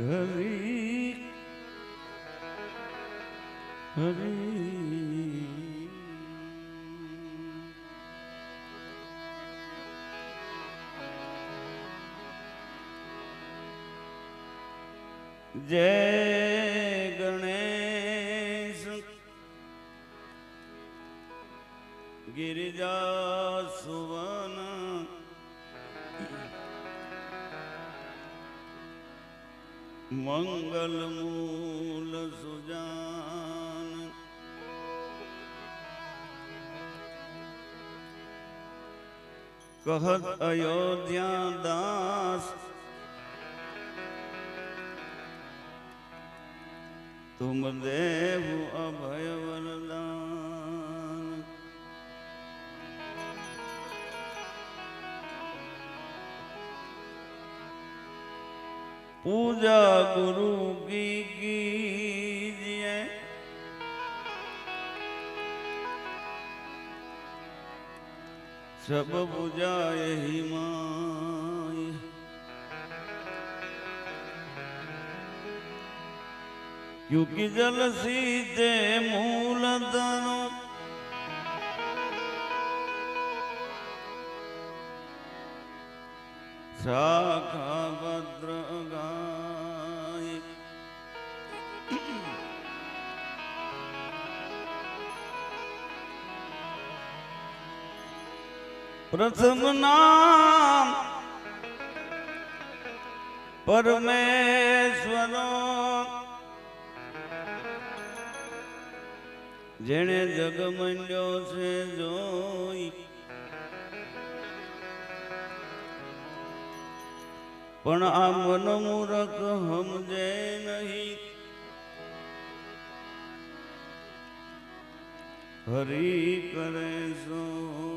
હરી હરી જય ગણેશ ગિરિજા સુવન મંગલ મૂલ સુજાન કહત અયોધ્યા દાસ તુમ દેવ અભય पूजा गुरु की कीजिए सब पूजा यही माई क्योंकि जल सीते मूल दानो शाखा પ્રથમ નામ પરમેશ્વર જેણે જગ મંડ્યો છે જોઈ. પણ આ મનમૂરખ સમજે નહીં. હરી કરે સો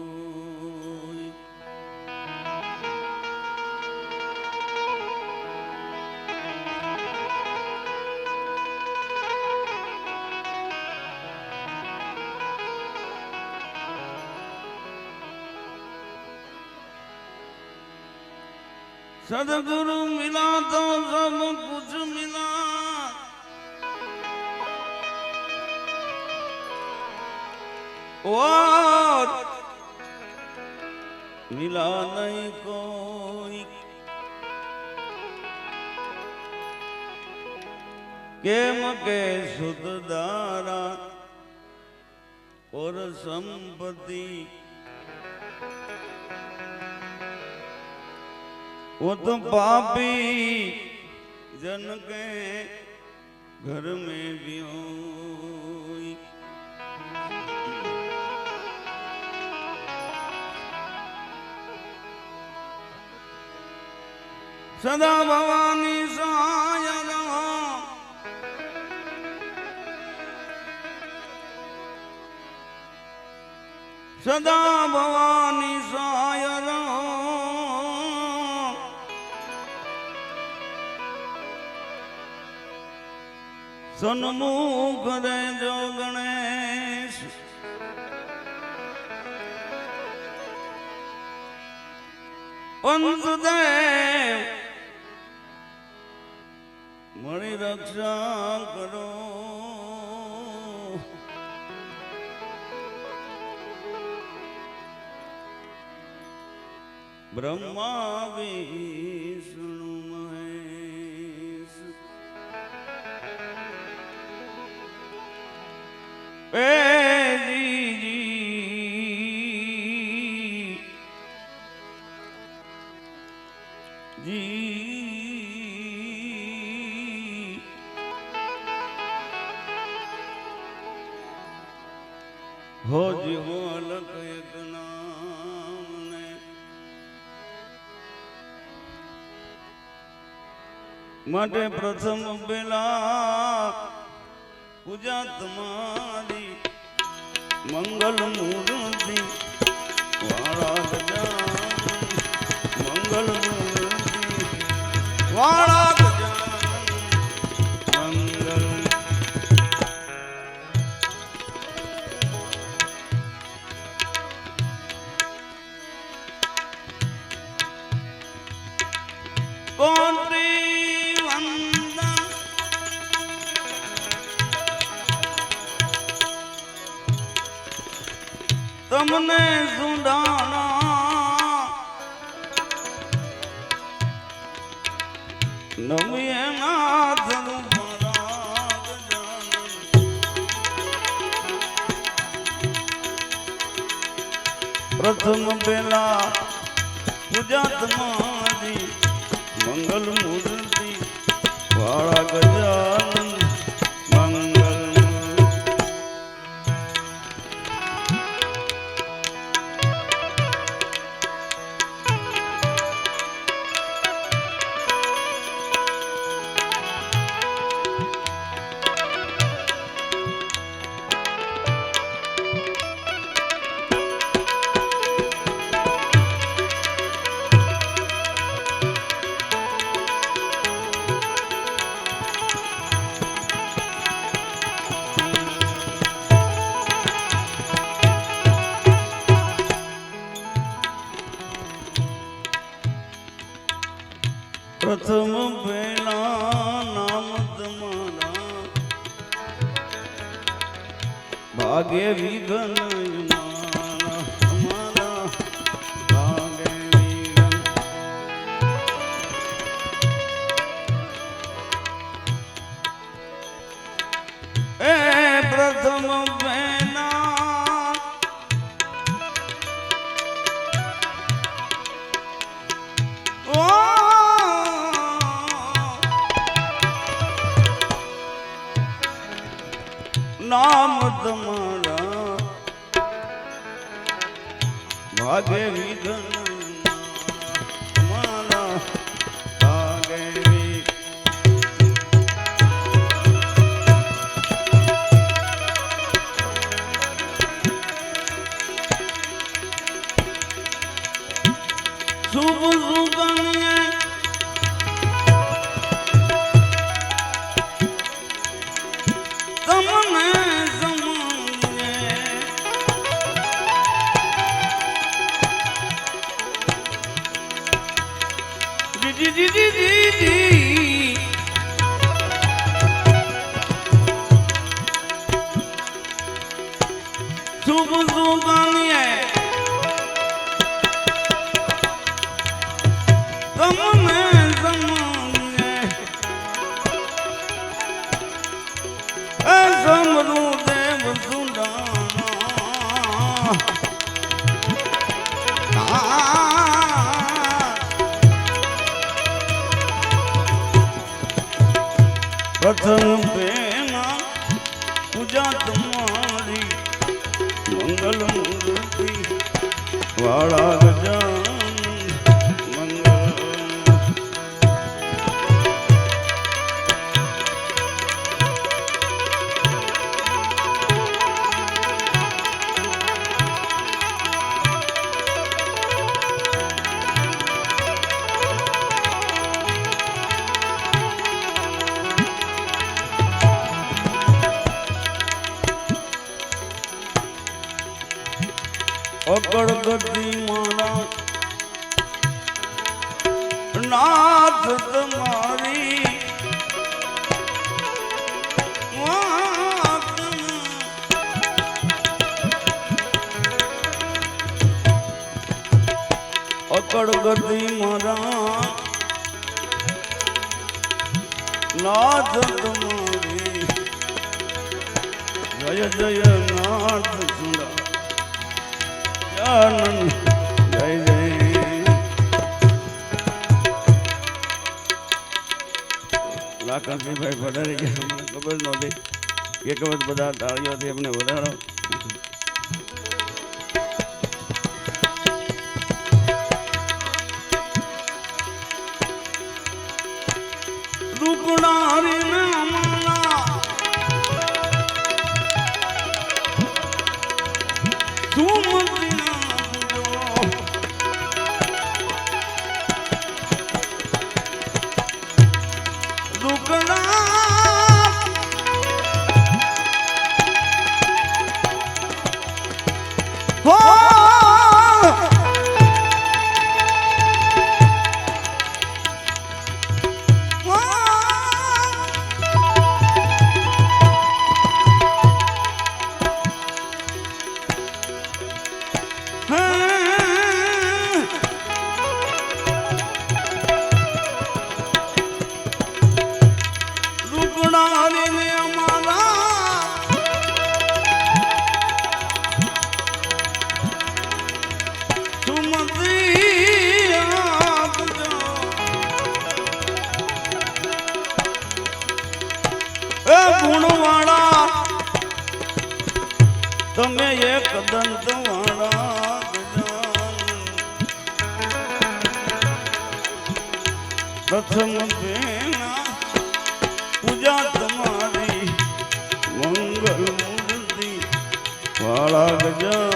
सदगुरु मिला तो सब कुछ मिला। और मिला नहीं कोई। के सुध दारा और संपत्ति वो तो पापी जन के घर में भी होई सदा भवानी सहाय रहो सदा भवानी सहाय સન્મુખ રેજો ગણેશ. પંચદેવ મળી રક્ષા કરો. બ્રહ્મા એ જીજી હો અલગ એક નામ ને માટે પ્રથમ પેલા પૂજા તમારી મંગલ મૂર્તિ વાળા ગજાનન મંગલ મૂર્તિ વાળા પેલા પૂજા તમારી મંગલ મૂર્તિ વાળા ગજાનન જી જી જી જી જી. પ્રથમ પ્રેમા પૂજા તમારી મંગલ મૂર્તિ વાળા અકળ ગતિ મારા નાથ તમારી અકળ મારા નાથ તમારી. જય જય નાથ સુંદર આનંદ જય જય લાખનસિંહભાઈ પધારી ગયા અમને ખબર નહોતી એક વખત બધા તાળીઓથી એમને વધારો રૂપડારી એ ગુણવાળા તમે એક દંતવાળા પ્રથમ બેના પૂજા તમારી મંગલ મૂર્તિ વાળા ગજા.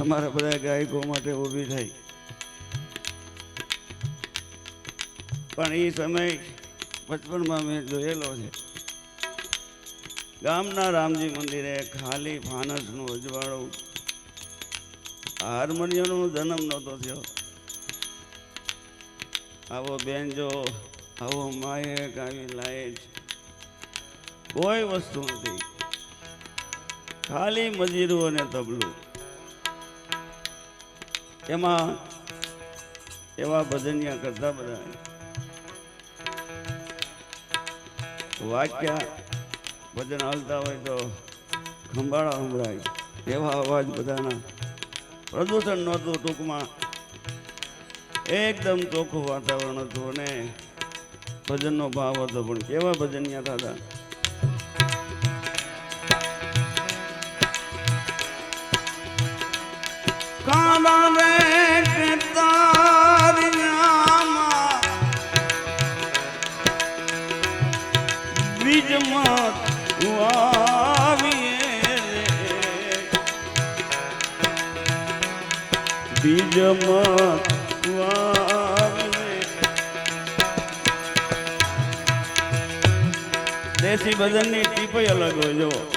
અમારા બધા ગાયકો માટે ઊભી થઈ. પણ એ સમય બચપણમાં મેં જોયેલો છે. ગામના રામજી મંદિરે ખાલી ફાનસનું અજવાળું હાર્મોનિયમનો જન્મ નહોતો થયો. આવો બેન્જો, આવો માયક આવી લાઈટ કોઈ વસ્તુ નથી. ખાલી મજીરું અને તબલું. એમાં એવા ભજનિયા કરતા બધા. વાક્ય ભજન હાલતા હોય તો ખંભાળા સંભળાય. એવા અવાજ બધાના. પ્રદૂષણ નહોતું ટૂંકમાં. એકદમ ચોખ્ખું વાતાવરણ હતું અને ભજનનો ભાવ હતો પણ કેવા ભજનિયા થતા કાલા દેશી ભજનની ટીપ અલગ હોય જો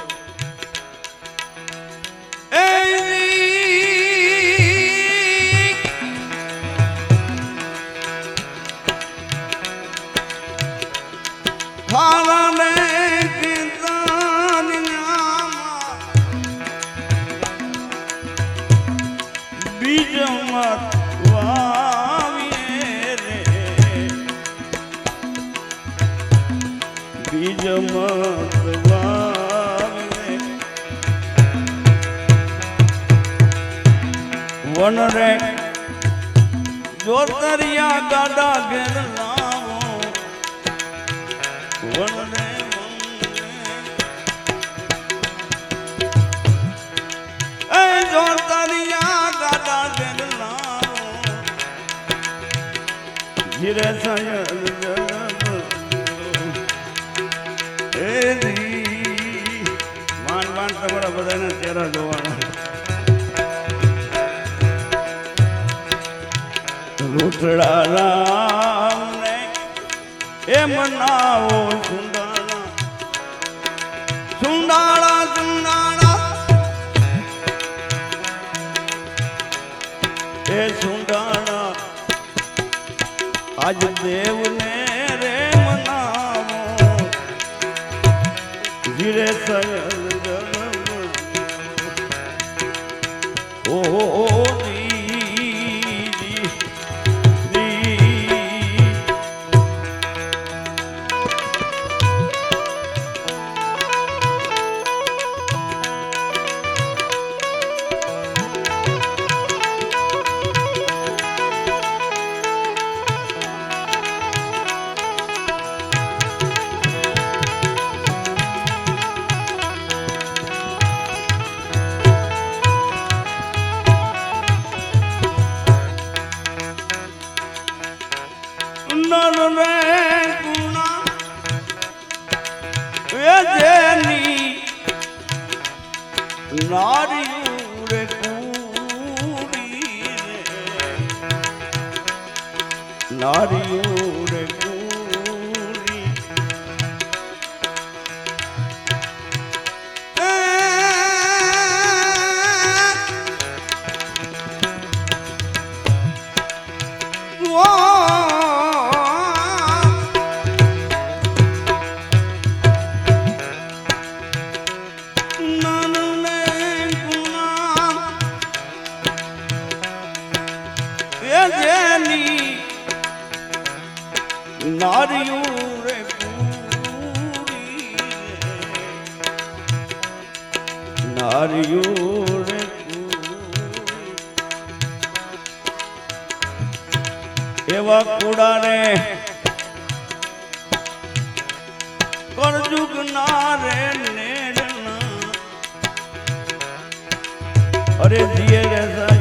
વન રે જોતરિયા ગાડા ઘેર લાવો. વન રે ધીરે સયલ એ દી માન માન તમારા બધાના ચહેરા જોવાના. રૂઠડા રામ ને એ મનાવો સુંદાળા સુંદાળા સુંદાળા એ સુંદાળા આજ દેવને રે મનાવો. ધીરે નર રે ગુણા એ જેની નારી રે કુડી નારી રે કુડી નારિયું એવા કુડાને કરજુગ ના રે નેડના અરે જીએ રે